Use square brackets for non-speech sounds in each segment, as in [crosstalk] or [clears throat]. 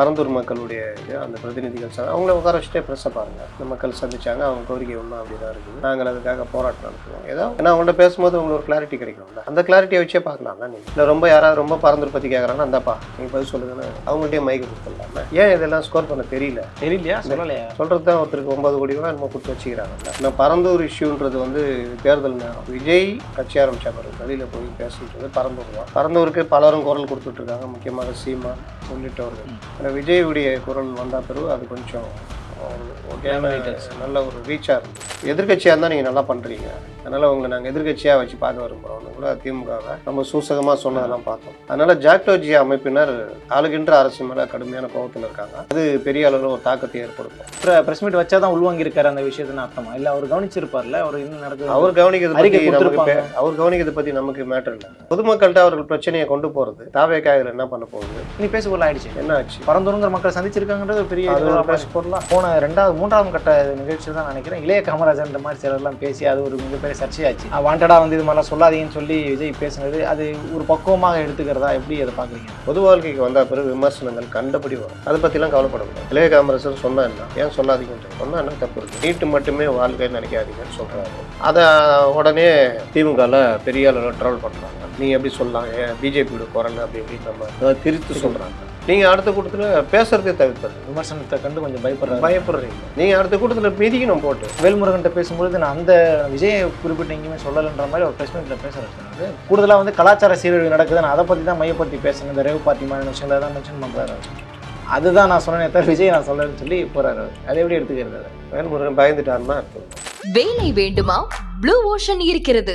பரந்தூர் மக்களுடைய அந்த பிரதிநிதிகள் ச- அவங்கள உட்கார வச்சுட்டே ப்ரெஸ்ஸை பாருங்க. இந்த மக்கள் சந்திச்சாங்க அவங்க கோரிக்கை ஒன்றும் அப்படி தான் இருக்குது. நாங்கள் அதுக்காக போராட்டம் நடத்துவோம் ஏதோ ஏன்னா அவங்கள்ட்ட பேசும்போது உங்களுக்கு ஒரு கிளாரிட்டி கிடைக்கும்ல அந்த கிளாரிட்டியை வச்சே பார்க்கலாம் தான் நீங்கள் இல்லை ரொம்ப யாராவது ரொம்ப பரந்தூர் பற்றி கேட்குறாங்கன்னா அந்தாப்பா நீங்கள் பதில் சொல்லுங்கன்னு அவங்கள்ட்டயே மைக்கு கொடுத்துடலாம்ல. ஏன் இதெல்லாம் ஸ்கோர் பண்ண தெரியல? தெரியலையா? சொல்லலையா? சொல்கிறது தான் ஒருத்தருக்கு ஒன்பது கோடி ரூபாய் என்னமோ கொடுத்து வச்சுக்கிறாங்கல்ல. இந்த பரந்தூர் இஷ்யூன்றது வந்து தேர்தல் நேரம். விஜய் கட்சி ஆரம்பிச்ச பிறகு வெளியில் போய் பேசுன்றது பரந்தூர் தான். பரந்தூருக்கு பலரும் குரல் கொடுத்துட்டு இருக்காங்க. முக்கியமாக சீமான் உள்ளிட்டவர்கள். விஜயுடைய குரல் வந்த பிறகு அது கொஞ்சம் ஓகே நல்ல ஒரு ரீச்சாக இருந்தது. எதிர்கட்சியாக இருந்தால் நீங்கள் நல்லா பண்ணுறீங்க அதனால் உங்களை நாங்கள் எதிர்கட்சியாக வச்சு பார்க்க விரும்புகிறோம்னு கூட திமுகவை. நம்ம சூசகமாக சொன்னதெல்லாம் பார்த்தோம். அதனால் ஜாக்டோஜி அமைப்பினர் ஆளுகின்ற அரசு மேலே கடுமையான கோபத்தில் இருக்காங்க. அது பெரிய அளவில் ஒரு தாக்கத்தை ஏற்படுத்தும். பிரஸ் மீட் வச்சா தான் உள்வாங்கி இருக்காரு அந்த விஷயத்துன்னு அர்த்தமா? இல்ல அவர் கவனிச்சிருப்பார்ல? அவர் என்ன நடக்குது? அவர் கவனிக்கிறது பற்றி நமக்கு அவர் கவனிக்கிறது பற்றி நமக்கு மேட்டர் இல்லை. பொதுமக்கள்கிட்ட அவர்கள் பிரச்சனையை கொண்டு போகிறது தாவேக்காயில் என்ன பண்ண போகுது? நீ பேச பொருள் ஆயிடுச்சு. என்ன ஆச்சு? பரந்தூருங்கிற மக்கள் சந்திச்சிருக்காங்கன்றது பெரிய அது ஒரு இதுவா பேச போடலாம் போன ரெண்டாவது மூன்றாவது கட்ட நிகழ்ச்சி தான் நினைக்கிறேன். இளைய காமராஜர் இந்த மாதிரி சிலர்லாம் பேசி அது ஒரு மிகப்பெரிய சர்ச்சையாச்சு. வாண்டடாக வந்து இது மாதிரிலாம் சொல்லாதீங்கன்னு சொல்லி விஜய் பேசுனது அது ஒரு பக்குவமாக எடுத்துக்கிறதா எப்படி அதை பார்க்குறீங்க? பொது வாழ்க்கைக்கு வந்த பிறகு விமர்சனங்கள் கண்டபடி வரும். அதை பற்றிலாம் கவலைப்படக்கூடாது. இளைய காமராசர் சொன்னா என்ன? ஏன் சொல்லாதீங்கன்னு சொன்னால் என்ன தப்பு இருக்கு? நீட்டு மட்டுமே வாழ்க்கைன்னு நினைக்காதீங்கன்னு சொல்கிறாரு அதை உடனே திமுகவில் பெரிய அளவில் ட்ராவல் பண்ணுறாங்க நீ எப்படி சொல்லலாம் ஏன் பிஜேபியோட குரல் அப்படி இப்படி நம்ம அதாவது சொல்கிறாங்க நீங்கள் அடுத்த கூட்டத்தில் பேசுறதே தவிர்ப்பது. விமர்சனத்தை கண்டு கொஞ்சம் பயப்படுறாரு. பயப்படுறீங்க. நீங்கள் அடுத்த கூட்டத்தில் மிதிக்கணும் போட்டு. வேல்முருகன்ட்ட பேசும்பொழுது நான் அந்த விஜயை குறிப்பிட்டு எங்கேயுமே சொல்லலைன்ற மாதிரி ஒரு பிரஸ் மீட்டில் கூடுதலாக வந்து கலாச்சார சீரழிவு நடக்குது நான் அதை பற்றி தான் மையப்படுத்தி பேசுனேன் இந்த ரேவ் பார்ட்டி மாதிரி விஷயங்களை தான் மென்ஷன் பண்ணுறாரு அதுதான் நான் சொன்னேன் தவிர விஜய் நான் சொல்லலைன்னு சொல்லி போறாரு அவர். அதை எப்படி எடுத்துக்கிறது? வேல்முருகன் பயந்துட்டாருன்னா வேலை வேண்டுமா? ப்ளூ ஓஷன் இருக்கிறது.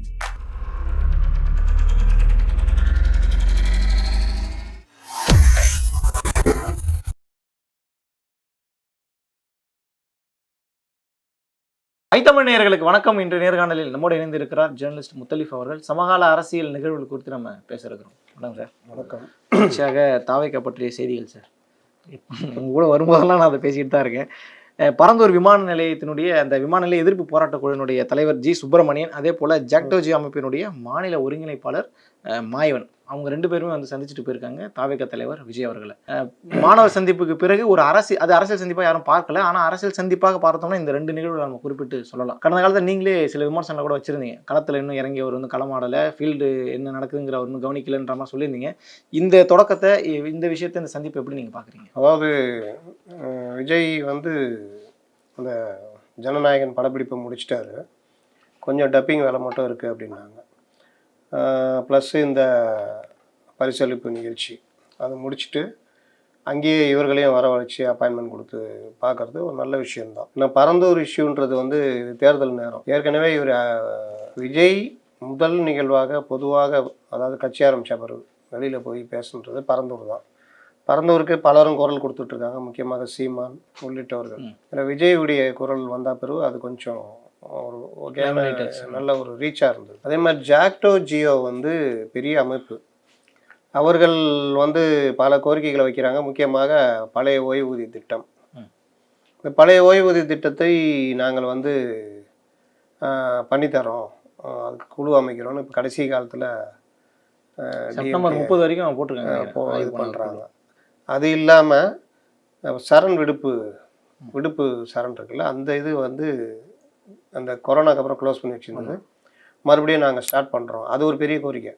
ஐத்தமிழ் நேயர்களுக்கு வணக்கம். இன்று நேர்காணலில் நம்மோடு இணைந்திருக்கிறார் ஜேர்னலிஸ்ட் முத்தலிஃப் அவர்கள். சமகால அரசியல் நிகழ்வுகள் குறித்து நம்ம பேச இருக்கிறோம் வணக்கம் சார். வணக்கம். தொடர்ச்சியாக தாவைக்க பற்றிய செய்திகள் சார். உங்க கூட வரும்போதெல்லாம் நான் அதை பேசிக்கிட்டு தான் இருக்கேன். பரந்தூர் விமான நிலையத்தினுடைய அந்த விமான நிலைய எதிர்ப்பு போராட்டக் குழுவினுடைய தலைவர் ஜி சுப்பிரமணியன் அதே போல ஜாக்டோஜி அமைப்பினுடைய மாநில ஒருங்கிணைப்பாளர் மாயவன். அவங்க ரெண்டு பேருமே வந்து சந்திச்சுட்டு போயிருக்காங்க. தாவேக தலைவர் விஜய் அவர்களை. மாணவர் சந்திப்புக்கு பிறகு ஒரு அரசியல் அது அரசியல் சந்திப்பாக யாரும் பார்க்கல. ஆனால் அரசியல் சந்திப்பாக பார்த்தோம்னா இந்த ரெண்டு நிகழ்வுகள் நம்ம குறிப்பிட்டு சொல்லலாம். கடந்த காலத்தில் நீங்களே சில விமர்சனங்களை கூட வச்சிருந்தீங்க. களத்தில் இன்னும் இறங்கி அவர் வந்து களமாடலை ஃபீல்டு என்ன நடக்குதுங்கிற அவர் இன்னும் கவனிக்கலைன்ற மாதிரி சொல்லியிருந்தீங்க. இந்த தொடக்கத்தை இந்த விஷயத்தை இந்த சந்திப்பை எப்படி நீங்கள் பார்க்குறீங்க? அதாவது விஜய் வந்து அந்த ஜனநாயகன் படப்பிடிப்பை முடிச்சிட்டாரு. கொஞ்சம் டப்பிங் வேலை மட்டும் இருக்குது அப்படின்னாங்க. ப்ளஸ் இந்த பரிசளிப்பு நிகழ்ச்சி. அதை முடிச்சுட்டு அங்கேயே இவர்களையும் வரவழைச்சு அப்பாயின்மெண்ட் கொடுத்து பார்க்கறது ஒரு நல்ல விஷயம்தான். இன்னும் பரந்தூர் இஷ்யூன்றது வந்து தேர்தல் நேரம். ஏற்கனவே இவர் விஜய் முதல் நிகழ்வாக பொதுவாக அதாவது கட்சி ஆரம்பித்த பிறகு வெளியில் போய் பேசுன்றது பரந்தூர் தான். பரந்தூருக்கு பலரும் குரல் கொடுத்துட்ருக்காங்க முக்கியமாக சீமான் உள்ளிட்டவர்கள். ம். இதில் விஜயுடைய குரல் வந்த பிறகு அது கொஞ்சம் ஒரு. நல்ல ஒரு ரீச்சாக இருந்தது. அதே மாதிரி ஜாக்டோ ஜியோ வந்து பெரிய அமைப்பு. அவர்கள் வந்து பல கோரிக்கைகளை வைக்கிறாங்க. முக்கியமாக பழைய ஓய்வூதிய திட்டம். இந்த பழைய ஓய்வூதிய திட்டத்தை நாங்கள் வந்து பண்ணித்தரோம். அதுக்கு குழு அமைக்கிறோம்னு இப்போ கடைசி காலத்தில் செப்டம்பர் முப்பது வரைக்கும் போட்டிருக்காங்க. இது பண்ண. பண்ணுறாங்க அது இல்லாமல் சரண் விடுப்பு விடுப்பு சரண் இருக்குல்ல அந்த இது வந்து அந்த கொரோனாக்கு அப்புறம் க்ளோஸ் பண்ணி வச்சிருந்தது. மறுபடியும் நாங்கள் ஸ்டார்ட் பண்ணுறோம் அது ஒரு பெரிய கோரிக்கை.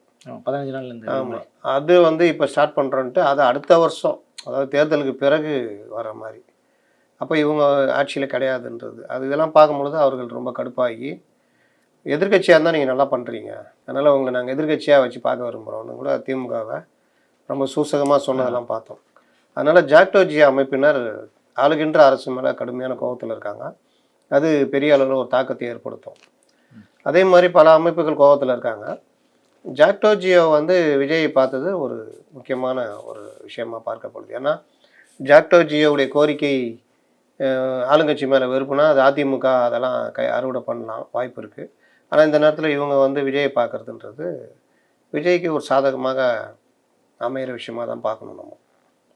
பதினஞ்சு நாள்ல இருந்து ஆமாம் அது வந்து இப்போ ஸ்டார்ட் பண்ணுறோன்ட்டு அது அடுத்த வருஷம் அதாவது தேர்தலுக்கு பிறகு வர மாதிரி. அப்போ இவங்க ஆட்சியில் கிடையாதுன்றது. அது இதெல்லாம் பார்க்கும்பொழுது அவர்கள் ரொம்ப கடுப்பாகி எதிர்க்கட்சியாக இருந்தால் நீங்கள் நல்லா பண்ணுறீங்க அதனால் உங்களை நாங்கள் எதிர்க்கட்சியாக வச்சு பார்க்க விரும்புகிறோம்னு கூட திமுகவை ரொம்ப சூசகமாக சொன்னதெல்லாம் பார்த்தோம். அதனால் ஜாக்டோஜி அமைப்பினர் ஆளுகின்ற அரசு மேலே கடுமையான கோபத்தில் இருக்காங்க. அது பெரிய அளவில் ஒரு தாக்கத்தை ஏற்படுத்தும். அதே மாதிரி பல அமைப்புகள் கோபத்தில் இருக்காங்க. ஜாக்டோஜியோ வந்து விஜயை பார்த்தது ஒரு முக்கியமான ஒரு விஷயமா பார்க்கப்படுது. ஏன்னா ஜாக்டோஜியோவுடைய கோரிக்கை ஆளுங்கட்சி மேலே வெறுப்புனா அது அதிமுக அதெல்லாம் கை அறுவடை பண்ணலாம் வாய்ப்பு இருக்குது ஆனால் இந்த நேரத்தில் இவங்க வந்து விஜயை பார்க்கறதுன்றது விஜய்க்கு ஒரு சாதகமாக அமையிற விஷயமா தான் பார்க்கணும் நம்ம.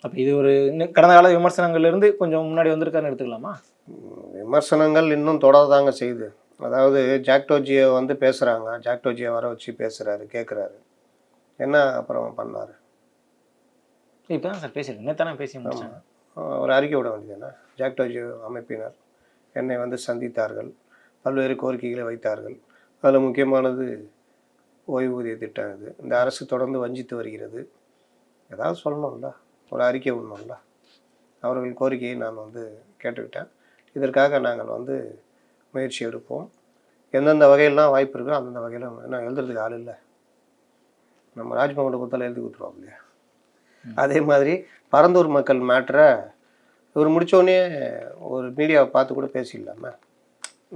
அப்போ இது ஒரு கடந்த கால விமர்சனங்கள்லேருந்து கொஞ்சம் முன்னாடி வந்திருக்காருன்னு எடுத்துக்கலாமா? விமர்சனங்கள் இன்னும் தொடரதாங்க செய்யுது. அதாவது ஜாக்டோஜியை வந்து பேசுகிறாங்க ஜாக்டோஜியை வர வச்சு பேசுகிறாரு கேட்குறாரு என்ன அப்புறம் பண்ணார்? இப்போ சார் பேசியிருக்கேன் நேத்தானே பேசி ஒரு அறிக்கை விட வேண்டியதுதானே? ஜாக்டோஜி அமைப்பினர் என்னை வந்து சந்தித்தார்கள். பல்வேறு கோரிக்கைகளை வைத்தார்கள். அதில் முக்கியமானது ஓய்வூதிய திட்டம் இது. இந்த அரசு தொடர்ந்து வஞ்சித்து வருகிறது. ஏதாவது சொல்லணும்ல? ஒரு அறிக்கை விடணும்ல? அவர்கள் கோரிக்கையை நான் வந்து கேட்டுக்கிட்டேன். இதற்காக நாங்கள் வந்து முயற்சி எடுப்போம். எந்தெந்த வகையிலாம் வாய்ப்பு இருக்கோ அந்தந்த வகையில் நான் எழுதுறதுக்கு ஆள் இல்லை. நம்ம ராஜ்பவன் கொடுத்தாலும் எழுதி கொடுத்துருவோம் இல்லையா அதே மாதிரி பரந்தூர் மக்கள் மேட்ரை இவர் முடித்தோடனே ஒரு மீடியாவை பார்த்து கூட பேசிடலாம.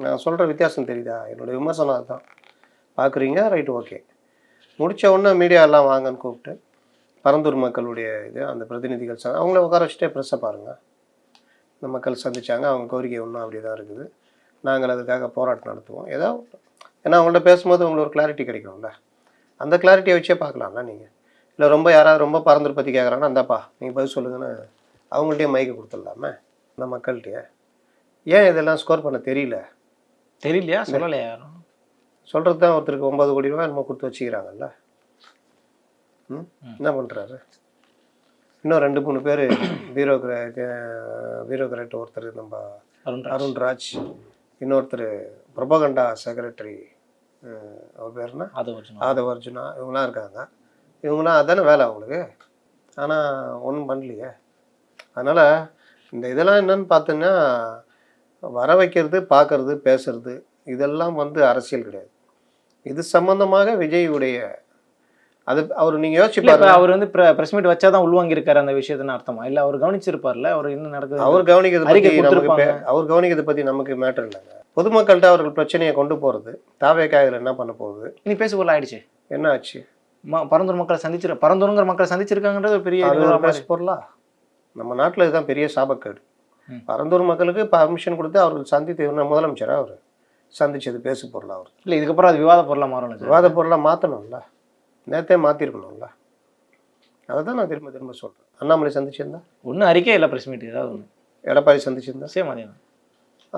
நான் சொல்கிற வித்தியாசம் தெரியுதா? என்னோட விமர்சனம் அதுதான். பார்க்குறீங்க ரைட்டு ஓகே. முடித்த உடனே மீடியா எல்லாம் வாங்கன்னு கூப்பிட்டு பரந்தூர் மக்களுடைய இது அந்த பிரதிநிதிகள் ச அவங்கள உட்கார வச்சுட்டே ப்ரெஸ்ஸை பாருங்கள் இந்த மக்கள் சந்திச்சாங்க அவங்க கோரிக்கை ஒன்றும் அப்படி தான் இருக்குது. நாங்கள் அதுக்காக போராட்டம் நடத்துவோம். ஏதோ ஏன்னா அவங்கள்ட்ட பேசும்போது உங்களுக்கு ஒரு கிளாரிட்டி கிடைக்கும்ல. அந்த கிளாரிட்டியை வச்சே பார்க்கலாம்ல நீங்கள் இல்லை ரொம்ப யாராவது ரொம்ப பரந்தூர் பற்றி கேட்குறாங்கன்னா அந்தாப்பா நீங்கள் பதில் சொல்லுங்கன்னு அவங்கள்ட்டயே மைக்கு கொடுத்துடலாமே அந்த மக்கள்கிட்டயே ஏன் இதெல்லாம் ஸ்கோர் பண்ண தெரியல? தெரியலையா? சொல்லலையா யாரும்? சொல்கிறது தான் ஒருத்தருக்கு ஒன்பது கோடி ரூபாய் நம்ம கொடுத்து வச்சுக்கிறாங்கல்ல. ம்? என்ன பண்ணுறாரு இன்னும் ரெண்டு மூணு பேர் பீரோக்ரே பீரோக்ரேட் ஒருத்தர் நம்ம அருண் அருண்ராஜ் இன்னொருத்தர் பிரபகண்டா செக்ரட்டரி அவர் பேர் என்ன? அதை வச்சு ஆதவ அர்ஜுனா இவங்களாம் இருக்காங்க. இவங்களாம் அதானே வேலை அவங்களுக்கு? ஆனால் ஒன்றும் பண்ணலையே. அதனால் இந்த இதெல்லாம் என்னன்னு பார்த்தீங்கன்னா வர வைக்கிறது பார்க்கறது பேசுறது இதெல்லாம் வந்து அரசியல் கிடையாது. இது சம்பந்தமாக விஜயுடைய அது அவர் நீங்கள் யோசிச்சு அவர் வந்து பிரஸ் மீட் வச்சாதான் உள்வாங்கி இருக்காரு அந்த விஷயத்துன்னு அர்த்தமா? இல்ல அவர் கவனிச்சிருப்பார்ல? அவர் என்ன நடக்குது அவர் கவனிக்கிறது அவர் கவனிக்கிறது பற்றி நமக்கு மேட்டர் இல்லைங்க. பொதுமக்கள்கிட்ட அவர்கள் பிரச்சனையை கொண்டு போகிறது தாவேக்கா இதில் என்ன பண்ண போகுது? நீ பேச போல ஆயிடுச்சு. என்ன ஆச்சு? பரந்தூர் மக்களை சந்திச்சிரு பரந்தூருங்கிற மக்களை சந்திச்சிருக்காங்கன்றது ஒரு பெரிய பொருளா? நம்ம நாட்டில் இதுதான் பெரிய சாபக்கேடு. பரந்தூர் மக்களுக்கு பர்மிஷன் கொடுத்து அவர்கள் சந்தித்து முதலமைச்சரா அவர்? சந்திச்சது பேசு பொருளா அவர். இல்ல இதுக்கப்புறம் அது விவாத பொருளா மாறணும். விவாத பொருளாக மாற்றணும்ல நேத்தே மாற்றிருக்கணும்ல அதை தான் நான் திரும்ப திரும்ப சொல்கிறேன் அண்ணாமலை சந்திச்சிருந்தா? ஒன்றும் அறிக்கை இல்லை பிரஸ் மீட் ஏதாவது ஒன்று எடப்பாடி சந்திச்சிருந்தா? சேம் அதே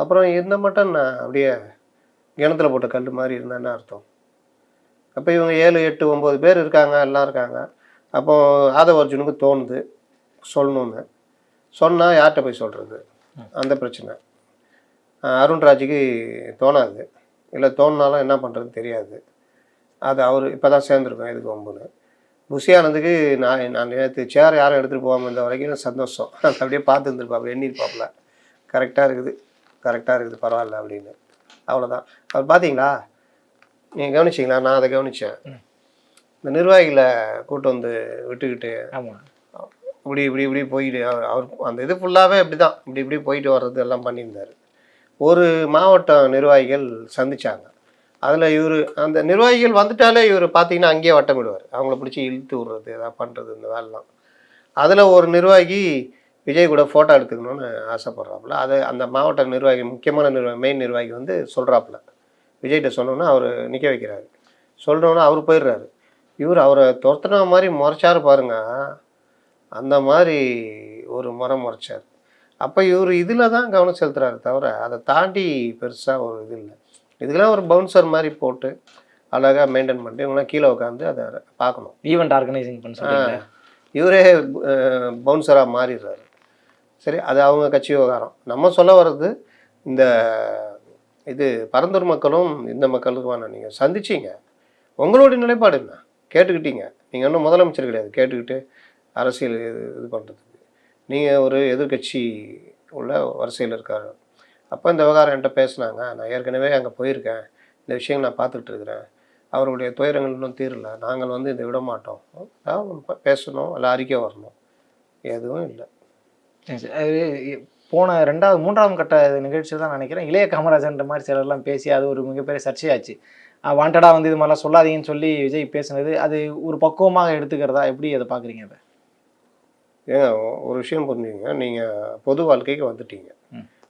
அப்புறம் இருந்த மட்டும் நான் அப்படியே கிணத்துல போட்ட கல் மாதிரி இருந்தா என்ன அர்த்தம்? அப்போ இவங்க ஏழு எட்டு ஒம்பது பேர் இருக்காங்க எல்லாம் இருக்காங்க. அப்போ ஆதவ அர்ஜுனுக்கு தோணுது சொல்லணும்னு. சொன்னால் யார்கிட்ட போய் சொல்கிறது அந்த பிரச்சனை. அருண்ராஜுக்கு தோணாது. இல்லை தோணுனாலும் என்ன பண்ணுறதுன்னு தெரியாது. அது அவர் இப்போ தான் சேர்ந்துருக்கோம் எதுக்கு ஒம்புன்னு புஷியானந்துக்கு நான் நான் நேற்று சேர் யாரும் எடுத்துகிட்டு போகாமல் இருந்த வரைக்கும் சந்தோஷம். [laughs] அது அப்படியே பார்த்து இருந்திருப்பாப்புல எண்ணிருப்பாப்புல கரெக்டாக இருக்குது கரெக்டாக இருக்குது பரவாயில்ல அப்படின்னு. அவ்வளோதான் அவர் பார்த்தீங்களா நீங்கள் கவனிச்சிங்களா? நான் அதை கவனித்தேன் இந்த நிர்வாகிகளை கூட்டு வந்து விட்டுக்கிட்டு இப்படி இப்படி இப்படி போயிட்டு அவர் அவர் அந்த இது ஃபுல்லாகவே இப்படி தான் இப்படி இப்படி போயிட்டு வர்றது எல்லாம் பண்ணியிருந்தார். ஒரு மாவட்ட நிர்வாகிகள் சந்திச்சாங்க. அதில் இவர் அந்த நிர்வாகிகள் வந்துட்டாலே இவர் பார்த்தீங்கன்னா அங்கேயே வட்டமிடுவார். அவங்கள பிடிச்சி இழுத்து விடுறது ஏதாவது பண்ணுறது இந்த வேலைலாம். அதில் ஒரு நிர்வாகி விஜய் கூட ஃபோட்டோ எடுத்துக்கணும்னு ஆசைப்பட்றாப்புல. அது அந்த மாவட்ட நிர்வாகி முக்கியமான நிர்வாகி மெயின் நிர்வாகி வந்து சொல்கிறாப்புல விஜய்கிட்ட சொன்னோன்னா அவர் நிற்க வைக்கிறாரு. சொல்கிறோன்னா அவர் போயிடுறாரு. இவர் அவரை துரத்துன மாதிரி முறைச்சார் பாருங்க. அந்த மாதிரி ஒரு முறை முறைச்சார். அப்போ இவர் இதில் தான் கவனம் செலுத்துறாரு தவிர அதை தாண்டி பெருசாக ஒரு இது இல்லை. இதுக்கெல்லாம் ஒரு பவுன்சர் மாதிரி போட்டு அழகாக மெயின்டைன் பண்ணிட்டு இவங்களாம் கீழே உட்காந்து அதை பார்க்கணும். ஈவெண்ட் ஆர்கனைசிங் பண்ண இவரே பவுன்சராக மாறிடுறாரு. சரி அது அவங்க கட்சி விவகாரம். நம்ம சொல்ல வர்றது இந்த இது பரந்தூர் மக்களும் இந்த மக்களுக்குமான நீங்கள் சந்திச்சீங்க. உங்களுடைய நிலைப்பாடு என்ன? கேட்டுக்கிட்டீங்க. நீங்கள் இன்னும் முதலமைச்சர் கிடையாது. கேட்டுக்கிட்டு அரசியல் இது இது பண்ணுறதுக்கு நீங்கள் ஒரு எதிர்க்கட்சி உள்ள வரிசையில் இருக்காரு. அப்போ இந்த விவகாரம் என்கிட்ட பேசுனாங்க. நான் ஏற்கனவே அங்கே போயிருக்கேன். இந்த விஷயங்கள் நான் பார்த்துட்டு இருக்கிறேன். அவருடைய துயரங்கள் இன்னும் தீரல. நாங்கள் வந்து இதை விட மாட்டோம். அதாவது பேசணும். இல்லை அறிக்கை வரணும். எதுவும் இல்லை. போன ரெண்டாவது மூன்றாவது கட்ட நிகழ்ச்சி தான் நினைக்கிறேன். இளைய காமராஜன்ற மாதிரி சிலர்லாம் பேசி அது ஒரு மிகப்பெரிய சர்ச்சையாச்சு. வாண்டடாக வந்து இது மாதிரிலாம் சொல்லாதீங்கன்னு சொல்லி விஜய் பேசுனது அது ஒரு பக்குவமாக எடுத்துக்கிறதா? எப்படி அதை பார்க்குறீங்க அதை? ஏங்க ஒ- ஒரு விஷயம் புரிஞ்சுங்க நீங்கள் பொது வாழ்க்கைக்கு வந்துட்டீங்க.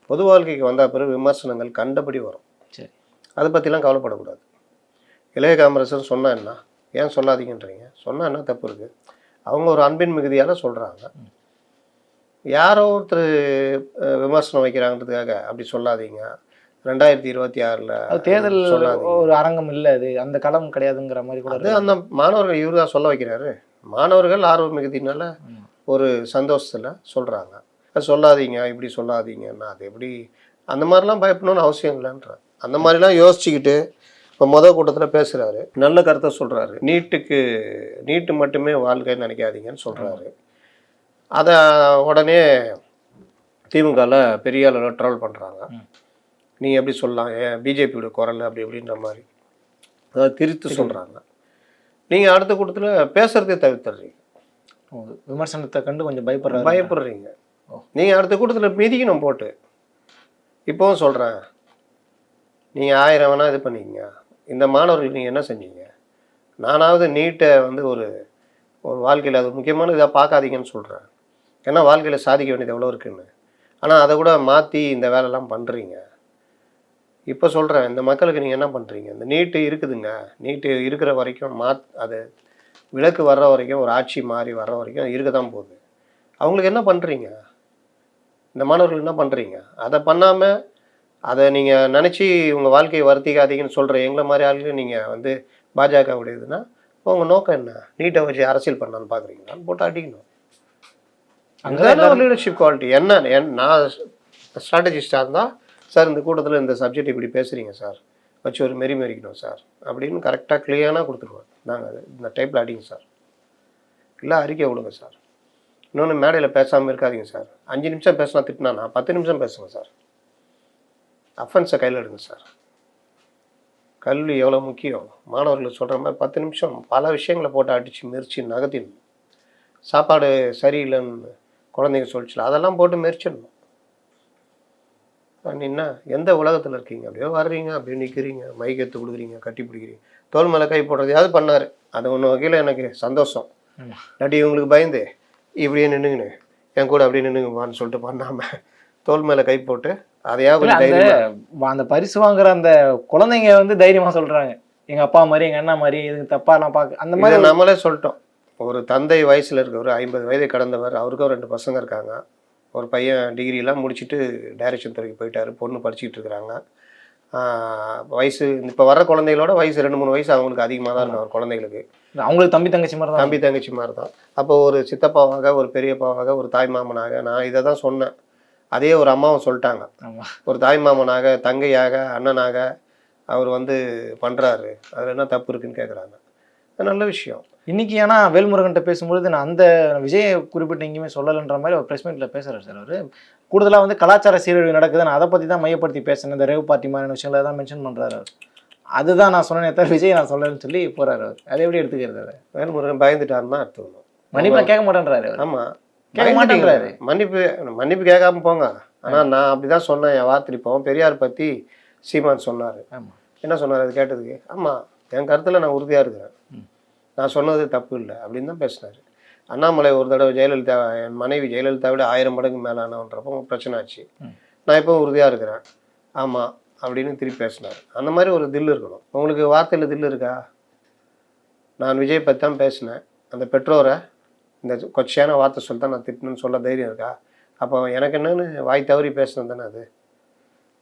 பொது வாழ்க்கைக்கு வந்த பிறகு விமர்சனங்கள் கண்டபடி வரும். சரி. அதை பற்றிலாம் கவலைப்படக்கூடாது. இளைய காமராசர் சொன்னா என்ன? ஏன் சொல்லாதீங்கன்றீங்க? சொன்னால் என்ன தப்பு இருக்குது அவங்க ஒரு அன்பின் மிகுதியால் சொல்கிறாங்க யாரோ ஒருத்தர் விமர்சனம் வைக்கிறாங்கிறதுக்காக அப்படி சொல்லாதீங்க. ரெண்டாயிரத்தி இருபத்தி ஆறில் தேர்தல் ஒரு அரங்கம் இல்ல அது. அந்த களம் கிடையாதுங்கிற மாதிரி கூட அது. அந்த மாணவர்கள் இவர் தான் சொல்ல வைக்கிறாரு. மாணவர்கள் ஆர்வ மிகுதினால. ஒரு சந்தோஷத்தில் சொல்கிறாங்க சொல்லாதீங்க இப்படி சொல்லாதீங்கன்னா அது எப்படி? அந்த மாதிரிலாம் பயப்படணும்னு அவசியம் இல்லைன்ற அந்த மாதிரிலாம் யோசிச்சுக்கிட்டு இப்போ மொதல் கூட்டத்தில் பேசுகிறாரு நல்ல கருத்தை சொல்கிறாரு நீட்டுக்கு நீட்டு மட்டுமே வாழ்க்கைன்னு நினைக்காதீங்கன்னு சொல்கிறாரு அதை உடனே திமுகவில் பெரிய அளவில் ட்ரோல் பண்ணுறாங்க. நீ எப்படி சொல்லலாம்? ஏன் பிஜேபியோட குரல் அப்படி இப்படின்ற மாதிரி. அதாவது திரித்து சொல்கிறாங்க நீங்கள் அடுத்த கூட்டத்தில் பேசுகிறதே தவிர்த்துறீங்க விமர்சனத்தை கண்டு கொஞ்சம் பயப்படுறாரு பயப்படுறீங்க. நீங்கள் அடுத்த கூட்டத்தில் மிதிக்கணும் போட்டு. இப்போவும் சொல்கிறேன் நீங்கள் ஆயிரம் வேணால் இது பண்ணிக்கங்க. இந்த மாணவர்கள் நீங்கள் என்ன செஞ்சீங்க? நானாவது நீட்டை வந்து ஒரு ஒரு வாழ்க்கையில் அது முக்கியமான இதாக பார்க்காதீங்கன்னு சொல்கிறேன் ஏன்னா வாழ்க்கையில் சாதிக்க வேண்டியது எவ்வளோ இருக்குன்னு. ஆனால் அதை கூட மாற்றி இந்த வேலைலாம் பண்ணுறீங்க இப்போ சொல்கிறேன் இந்த மக்களுக்கு நீங்கள் என்ன பண்ணுறீங்க இந்த நீட்டு இருக்குதுங்க. நீட்டு இருக்கிற வரைக்கும் மாத் அது விளக்கு வர்ற வரைக்கும் ஒரு ஆட்சி மாறி வர்ற வரைக்கும் இருக்க தான் போகுது. அவங்களுக்கு என்ன பண்ணுறீங்க இந்த மாணவர்கள் என்ன பண்ணுறீங்க அதை பண்ணாமல் அதை நீங்கள் நினச்சி உங்கள் வாழ்க்கையை வருத்திக்காதீங்கன்னு சொல்கிற எங்களை மாதிரி ஆளுங்க நீங்கள் வந்து பாஜக உடையதுன்னா உங்கள் நோக்கம் என்ன? நீட்டை வச்சு அரசியல் பண்ணலான்னு பார்க்குறீங்களான்னு போட்டு அடிக்கணும். அங்கதான் அங்கே லீடர்ஷிப் குவாலிட்டி என்ன என் நான் ஸ்ட்ராட்டஜிஸ்டாக இருந்தால் சார் இந்த கூட்டத்தில் இந்த சப்ஜெக்ட் இப்படி பேசுகிறீங்க சார். வச்சு ஒரு மெரி மெரிக்கணும் சார். அப்படின்னு கரெக்டாக கிளியராக கொடுத்துருவேன். நாங்கள் இந்த டைப்பில் அடிங்க சார். இல்லை அறிக்கை விடுங்க சார். இன்னொன்று மேடையில் பேசாமல் இருக்காதீங்க சார். அஞ்சு நிமிஷம் பேசினா திட்டினா பத்து நிமிஷம் பேசுங்க சார். அஃபென்ஸை கையில் எடுங்க சார். கல்வி எவ்வளோ முக்கியம்? மாணவர்களுக்கு சொல்கிற மாதிரி பத்து நிமிஷம் பல விஷயங்களை போட்டு அடித்து மிரிச்சு நகர்த்திடணும். சாப்பாடு சரியில்லைன்னு குழந்தைங்க சொல்லிச்சுல அதெல்லாம் போட்டு மெரிச்சிடணும். நின்னா எந்த உலகத்தில் இருக்கீங்க? அப்படியோ வர்றீங்க அப்படியே நிற்கிறீங்க மைக் எடுத்து கொடுக்குறீங்க கட்டி பிடிக்கிறீங்க. தோல் மேலே கை போடுறதையாவது பண்ணார்? அது ஒன்று வகையில் எனக்கு சந்தோஷம். இல்லாட்டி இவங்களுக்கு பயந்து. இப்படியே நின்றுங்கன்னு என் கூட அப்படியே நின்றுங்கம்மான்னு சொல்லிட்டு பண்ணாமல் தோல் மேலே கை போட்டு இல்ல, கொஞ்சம் அந்த பரிசு வாங்குற அந்த குழந்தைங்க வந்து தைரியமா சொல்றாங்க. எங்க அப்பா மாதிரி எங்க அண்ணா மாதிரி எதுக்கு தப்பா எல்லாம் பாக்க அந்த மாதிரி நம்மளே சொல்லிட்டோம். ஒரு தந்தை வயசில் இருக்கவர் ஐம்பது வயதை கடந்தவர் அவருக்கும் ரெண்டு பசங்க இருக்காங்க. ஒரு பையன் டிகிரிலாம் முடிச்சுட்டு டைரக்ஷன் துறைக்கு போயிட்டாரு பொண்ணு படிச்சுட்டு இருக்கிறாங்க. வயசு இப்போ வர குழந்தைகளோட வயசு ரெண்டு மூணு வயசு அவங்களுக்கு அதிகமாக தான் இருக்கும் குழந்தைகளுக்கு. அவங்களுக்கு தம்பி தங்கச்சி மாதிரி தான் தம்பி தங்கச்சி மாதிரி தான் அப்போ ஒரு சித்தப்பாவாக ஒரு பெரியப்பாவாக ஒரு தாய் மாமனாக நான் இதை தான் சொன்னேன். அதே ஒரு அம்மாவும் சொல்லிட்டாங்க. ஒரு தாய் மாமனாக தங்கையாக அண்ணனாக அவர் வந்து பண்ணுறாரு அதில் என்ன தப்பு இருக்குன்னு கேட்குறாங்க நல்ல விஷயம். இன்னைக்கு ஏன்னா வேல்முருகன்ட்ட பேசும்பொழுது நான் அந்த விஜயை குறிப்பிட்டு எங்கேயுமே சொல்லலைன்ற மாதிரி ஒரு ப்ரெஸ் மீட்ல பேசுறாரு சார் அவரு. கூடுதலா வந்து கலாச்சார சீரழிவு நடக்குது நான் அதை பத்தி தான் மையப்படுத்தி பேசுனேன். இந்த ரேவ் பார்ட்டி மாதிரியான விஷயங்களை தான் மென்ஷன் அவர். அதுதான் நான் சொன்னேனே தவிர விஜய் நான் சொல்லலைன்னு சொல்லி போறாரு அவர். அதை எப்படி எடுத்துக்கிறது அவர் வேல்முருகன் பயந்துட்டாருன்னா எடுத்துக்கணும் மன்னிப்பா கேட்க மாட்டேன்றாரு ஆமா. கேட்க மாட்டேங்கிறாரு. மன்னிப்பு மன்னிப்பு கேட்காம போங்க. ஆனா நான் அப்படிதான் சொன்னேன் என் வார்த்தை இப்போ. பெரியார் பத்தி சீமான் சொன்னாரு. என்ன சொன்னார் அது கேட்டதுக்கு? ஆமா என் கருத்துல நான் உறுதியா இருக்கிறேன். நான் சொன்னது தப்பு இல்லை அப்படின்னு தான் பேசினாரு. அண்ணாமலை ஒரு தடவை ஜெயலலிதா என் மனைவி ஜெயலலிதா விட ஆயிரம் மடங்கு மேலானவன்றப்போ பிரச்சனை ஆச்சு. நான் இப்போ உறுதியா இருக்கிறேன். ஆமா அப்படின்னு திருப்பி பேசினார். அந்த மாதிரி ஒரு தில் இருக்கணும். உங்களுக்கு வார்த்தையில் தில் இருக்கா? நான் விஜய் பற்றி தான் பேசினேன். அந்த பெற்றோரை இந்த கொச்சையான வார்த்தை சொல்லி தான் நான் திட்டணும்னு சொல்ல தைரியம் இருக்கா? அப்போ எனக்கு என்னன்னு வாய் தவறி பேசினது தானே அது?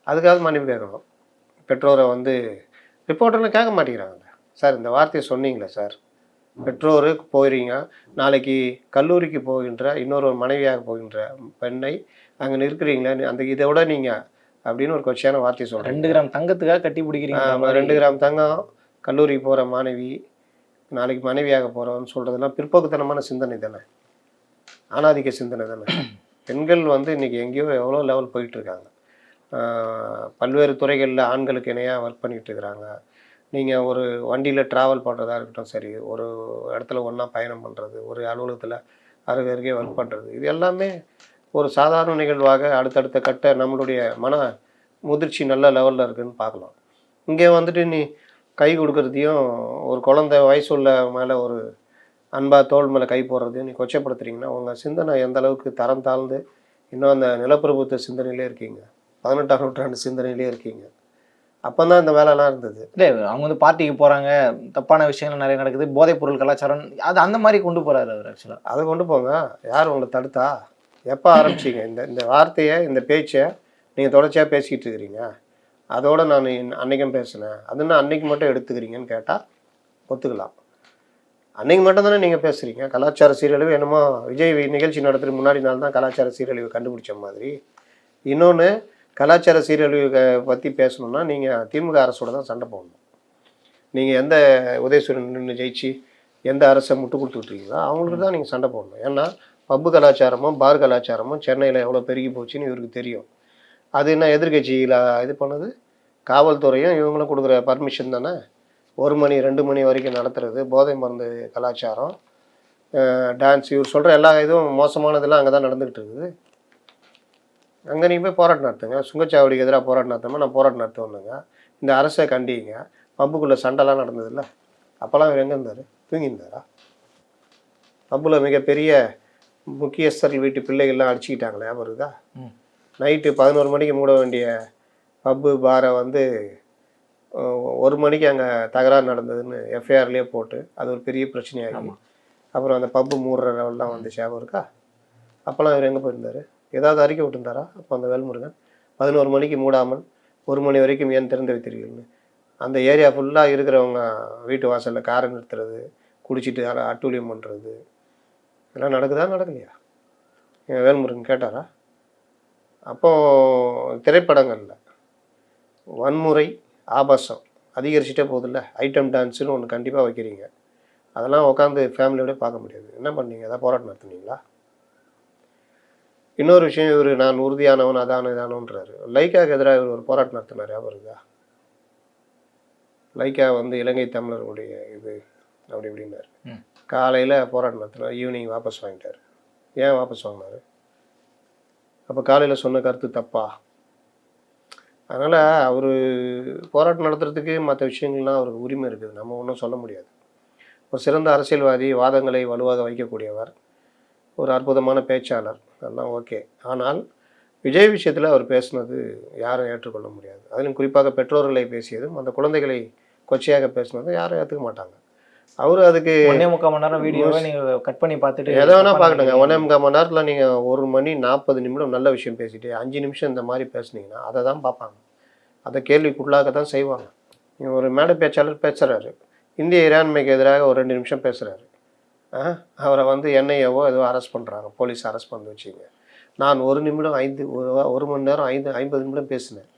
அதுக்காக மன்னிப்பு கேட்கணும். பெற்றோரை வந்து ரிப்போர்ட்டர்லாம் கேட்க மாட்டேங்கிறாங்க. சார் இந்த வார்த்தையை சொன்னீங்களே சார். பெற்றோருக்கு போயிறீங்க. நாளைக்கு கல்லூரிக்கு போகின்ற இன்னொரு ஒரு மனைவியாக போகின்ற பெண்ணை அங்கே நிற்கிறீங்களே அந்த இதை விட நீங்கள் அப்படின்னு ஒரு கொச்சையான வார்த்தையை சொல்கிறேன் ரெண்டு கிராம் தங்கத்துக்காக கட்டி பிடிக்கிறீங்க ரெண்டு கிராம் தங்கம் கல்லூரிக்கு போகிற மாணவி நாளைக்கு மனைவியாக போகிறவன்னு சொல்கிறதெல்லாம் பிற்போக்குத்தனமான சிந்தனை தானே? ஆணாதிக்க சிந்தனை தானே? [clears throat] பெண்கள் வந்து இன்னைக்கு எங்கேயோ எவ்வளோ லெவல் போயிட்டு இருக்காங்க. ஆஹ் பல்வேறு துறைகளில் ஆண்களுக்கு இணையாக ஒர்க் பண்ணிட்டு இருக்கிறாங்க. நீங்கள் ஒரு வண்டியில் ட்ராவல் பண்ணுறதா இருக்கட்டும் சரி ஒரு இடத்துல ஒன்றா பயணம் பண்ணுறது ஒரு அலுவலகத்தில் அருகே அருகே ஒர்க் பண்ணுறது இது எல்லாமே ஒரு சாதாரண நிகழ்வாக அடுத்தடுத்த கட்ட நம்மளுடைய மன முதிர்ச்சி நல்ல லெவலில் இருக்குன்னு பார்க்கலாம். இங்கே வந்துட்டு நீ கை கொடுக்கறதையும் ஒரு குழந்தை வயசுள்ள மேலே ஒரு அன்பா தோள் மேலே கை போடுறதையும் நீ கொச்சைப்படுத்துறீங்கன்னா உங்கள் சிந்தனை எந்த அளவுக்கு தரம் தாழ்ந்து இன்னும் அந்த நிலப்பிரபுத்துவ சிந்தனையிலே இருக்கீங்க. பதினெட்டாம் நூற்றாண்டு சிந்தனையிலே இருக்கீங்க. அப்போ தான் இந்த வேலைலாம் இருந்தது. இல்லை அவங்க வந்து பார்ட்டிக்கு போறாங்க தப்பான விஷயங்கள் நிறைய நடக்குது போதைப் பொருள் கலாச்சாரம் அது அந்த மாதிரி கொண்டு போறாரு அவர் ஆக்சுவலா அதை கொண்டு போங்க. யார் உங்களை தடுத்தா? எப்போ ஆரம்பிச்சீங்க? இந்த இந்த வார்த்தையை இந்த பேச்சை நீங்கள் தொடர்ச்சியாக பேசிக்கிட்டு இருக்கிறீங்க. அதோட நான் அன்றைக்கும் அன்னைக்கும் பேசினேன். அதுன்னா அன்னைக்கு மட்டும் எடுத்துக்கிறீங்கன்னு கேட்டால் ஒத்துக்கலாம். அன்னைக்கு மட்டும் தானே நீங்கள் பேசுகிறீங்க கலாச்சார சீரழிவு என்னமோ விஜய் நிகழ்ச்சி நடத்துகிற முன்னாடி நாள் தான் கலாச்சார சீரழிவு கண்டுபிடிச்ச மாதிரி. இன்னொன்று கலாச்சார சீரழிவு பற்றி பேசணும்னா நீங்கள் திமுக அரசோட தான் சண்டை போடணும். நீங்கள் எந்த உதயசூரன் நின்று ஜெயிச்சு எந்த அரசை முட்டு கொடுத்துட்ருக்கீங்களோ அவங்களுக்கு தான் நீங்கள் சண்டை போடணும். ஏன்னா பப்பு கலாச்சாரமும் பார் கலாச்சாரமும் சென்னையில் எவ்வளோ பெருகி போச்சுன்னு இவருக்கு தெரியும். அது என்ன எதிர்கட்சியில் இது பண்ணது? காவல்துறையும் இவங்களும் கொடுக்குற பர்மிஷன் தானே? ஒரு மணி ரெண்டு மணி வரைக்கும் நடத்துறது போதை மருந்து கலாச்சாரம் டான்ஸ் இவர் சொல்கிற எல்லா இதுவும் மோசமானதெல்லாம் அங்கே தான் நடந்துக்கிட்டு இருக்குது. அங்கே நீங்கள் போய் போராட்டம் நடத்துங்க. சுங்கச்சாவடிக்கு எதிராக போராட்டம் நடத்தாமல் நான் போராட்டம் நடத்துவேன்னுங்க இந்த அரசை கண்டிங்க. பப்புக்குள்ளே சண்டைலாம் நடந்ததில்ல அப்போல்லாம் இவர் எங்கே இருந்தார்? தூங்கியிருந்தாரா? பப்பில் மிகப்பெரிய முக்கியஸ்தர்கள் வீட்டு பிள்ளைகள்லாம் அடிச்சுக்கிட்டாங்களே ஞாபகம் இருக்குதா. நைட்டு பதினோரு மணிக்கு மூட வேண்டிய பப்பு பாரை வந்து ஒரு மணிக்கு அங்கே தகராறு நடந்ததுன்னு எஃப்ஐஆர்லேயே போட்டு அது ஒரு பெரிய பிரச்சனையாகி. ஆமா. அப்புறம் அந்த பப்பு மூடுற லெவல்லாம் வந்து ஞாபகம் இருக்கா? அப்போல்லாம் இவர் எங்கே போயிருந்தார்? ஏதாவது அறிக்கை விட்டுருந்தாரா? அப்போ அந்த வேல்முருகன் பதினோரு மணிக்கு மூடாமல் ஒரு மணி வரைக்கும் ஏன் திறந்து வைத்தீர்கள்னு அந்த ஏரியா ஃபுல்லாக இருக்கிறவங்க வீட்டு வாசலில் காரை நிறுத்துறது குடிச்சிட்டு அட்டூழியம் பண்ணுறது இதெல்லாம் நடக்குதா நடக்கலையா? என் வேல்முருகன் கேட்டாரா? அப்போது திரைப்படங்களில் வன்முறை ஆபாசம் அதிகரிச்சுட்டே போகுதுல்ல? ஐட்டம் டான்ஸுன்னு ஒன்று கண்டிப்பாக வைக்கிறீங்க. அதெல்லாம் உட்காந்து ஃபேமிலியோட பார்க்க முடியாது. என்ன பண்ணீங்க? ஏதாவது போராட்டம் நடத்துனீங்களா? இன்னொரு விஷயம் இவர் நான் உறுதியானவன் அதான இதானோன்றாரு லைக்காக்கு எதிராக இவர் ஒரு போராட்டம் நடத்தினார். ஞாபகம் இருக்கா? லைக்கா வந்து இலங்கை தமிழர்களுடைய இது அப்படி இப்படின்னாரு. காலையில் போராட்டம் நடத்தினார் ஈவினிங் வாபஸ் வாங்கிட்டார். ஏன் வாபஸ் வாங்கினாரு? அப்போ காலையில் சொன்ன கருத்து தப்பா? அதனால் அவர் போராட்டம் நடத்துறதுக்கு மற்ற விஷயங்கள்லாம் அவருக்கு உரிமை இருக்குது. நம்ம ஒன்றும் சொல்ல முடியாது. ஒரு சிறந்த அரசியல்வாதி வாதங்களை வலுவாக வைக்கக்கூடியவர் ஒரு அற்புதமான பேச்சாளர் அதெல்லாம் ஓகே. ஆனால் விஜய் விஷயத்தில் அவர் பேசுனது யாரும் ஏற்றுக்கொள்ள முடியாது. அதிலும் குறிப்பாக பெற்றோர்களை பேசியதும் அந்த குழந்தைகளை கொச்சையாக பேசினதும் யாரும் ஏற்றுக்க மாட்டாங்க. அவர் அதுக்கு ஒன்னே முக்கால் மணி நேரம் வீடியோவை நீங்க கட் பண்ணி பார்த்துட்டு எதை வேணா தப்பா பார்க்கணுங்க நினைக்கிறீங்க. ஒன்றே முக்கால் மணி நேரத்தில் நீங்கள் ஒரு மணி நாற்பது நிமிடம் நல்ல விஷயம் பேசிட்டு அஞ்சு நிமிஷம் இந்த மாதிரி பேசுனீங்கன்னா அதை தான் பார்ப்பாங்க. அதை கேள்விக்குள்ளாக தான் செய்வாங்க. நீங்க ஒரு மேடை பேச்சாளர் பேசுகிறாரு இந்திய இறையாண்மைக்கு எதிராக ஒரு ரெண்டு நிமிஷம் பேசுகிறாரு அவரை வந்து என்ஐஏவோ ஏதோ அரெஸ்ட் பண்ணுறாங்க போலீஸ் அரெஸ்ட் பண்ணி வச்சுங்க. நான் ஒரு நிமிடம் ஐந்து ஒரு ஒரு மணி நேரம் ஐந்து ஐம்பது நிமிடம் பேசினேன்.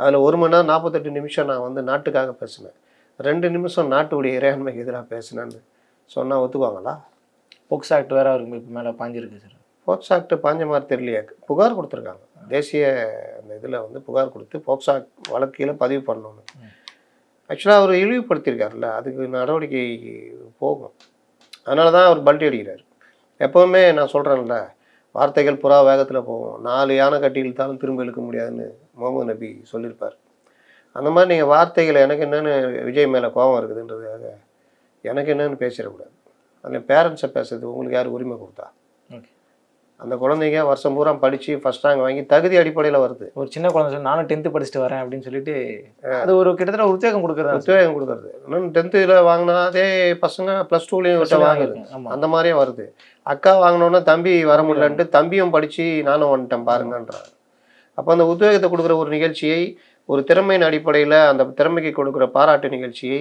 அதில் ஒரு மணி நேரம் நாற்பத்தெட்டு நிமிஷம் நான் வந்து நாட்டுக்காக பேசினேன். ரெண்டு நிமிஷம் நாட்டுடைய இறையாண்மைக்கு எதிராக பேசினேன்னு சொன்னால் ஒத்துக்குவாங்களா? போக்ஸ் ஆக்ட் வேற அவருக்கு இப்போ மேல பாஞ்சிருக்கு சார். போக்ஸ் ஆக்ட் பாஞ்ச மாதிரி தெரியலையே. புகார் கொடுத்துருக்காங்க. தேசிய அந்த இதில் வந்து புகார் கொடுத்து போக்ஸ் ஆக்ட் வழக்கில் பதிவு பண்ணணும் ஆக்சுவலாக அவர் இழிவுபடுத்தியிருக்காருல்ல. அதுக்கு நடவடிக்கை போகும். அதனால தான் அவர் பல்ட்டி அடிக்கிறார். எப்போவுமே நான் சொல்கிறேன்ல வார்த்தைகள் புறா வேகத்தில் போகும். நாலு யானை கட்டி இழுத்தாலும் திரும்ப இழுக்க முடியாதுன்னு முகமது நபி சொல்லியிருப்பார். அந்த மாதிரி நீங்கள் வார்த்தைகளை எனக்கு என்னென்னு விஜய் மேலே கோபம் இருக்குதுன்றதுக்காக எனக்கு என்னன்னு பேசிடக்கூடாது. அதில் பேரண்ட்ஸை பேசுறது உங்களுக்கு யார் உரிமை கொடுத்தா? அந்த குழந்தைங்க வருஷம் பூரா படித்து ஃபஸ்ட் ரேங்க் வாங்கி தகுதி அடிப்படையில் வருது. ஒரு சின்ன குழந்தை சொல்லி, நானும் டென்த்து படிச்சுட்டு வரேன் அப்படின்னு சொல்லிட்டு அது ஒரு கிட்டத்தட்ட உத்வேகம் கொடுக்குறது உத்வேகம் கொடுக்கறது. இன்னும் டென்த்தில் வாங்கினா அதே பசங்க ப்ளஸ் டூலேயும் விட்ட வாங்குது. அந்த மாதிரியே வருது. அக்கா வாங்கினோன்னா தம்பி வர முடியலன்ட்டு தம்பியும் படித்து நானும் வந்துட்டேன் பாருங்கன்றாங்க. அப்போ அந்த உத்வேகத்தை கொடுக்குற ஒரு நிகழ்ச்சியை ஒரு திறமையின் அடிப்படையில் அந்த திறமைக்கு கொடுக்குற பாராட்டு நிகழ்ச்சியை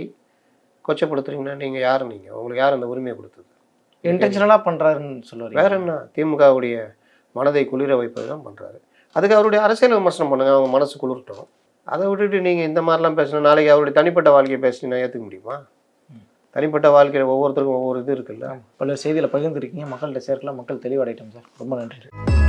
கொச்சப்படுத்துறீங்கன்னா நீங்கள் யார் நீங்கள் உங்களுக்கு யார் அந்த உரிமையை கொடுத்தது? இன்டென்ஷனலா பண்றாருன்னு சொல்லுவாரு. வேற என்ன? திமுகவுடைய மனதை குளிர வைப்பது தான் பண்ணுறாரு அதுக்கு அவருடைய அரசியல் விமர்சனம் பண்ணுங்க. அவங்க மனசு குளிரட்டும் அதை விட்டுட்டு நீங்கள் இந்த மாதிரிலாம் பேசணும் நாளைக்கு அவருடைய தனிப்பட்ட வாழ்க்கையை பேசினீங்கன்னா ஏற்றுக்க முடியுமா? தனிப்பட்ட வாழ்க்கையில் ஒவ்வொருத்தருக்கும் ஒவ்வொரு இது இருக்குல்ல. பல செய்திகளை பகிர்ந்துருக்கீங்க. மக்கள்கிட்ட சேர்க்கலாம். மக்கள் தெளிவடையட்டும் சார். ரொம்ப நன்றி.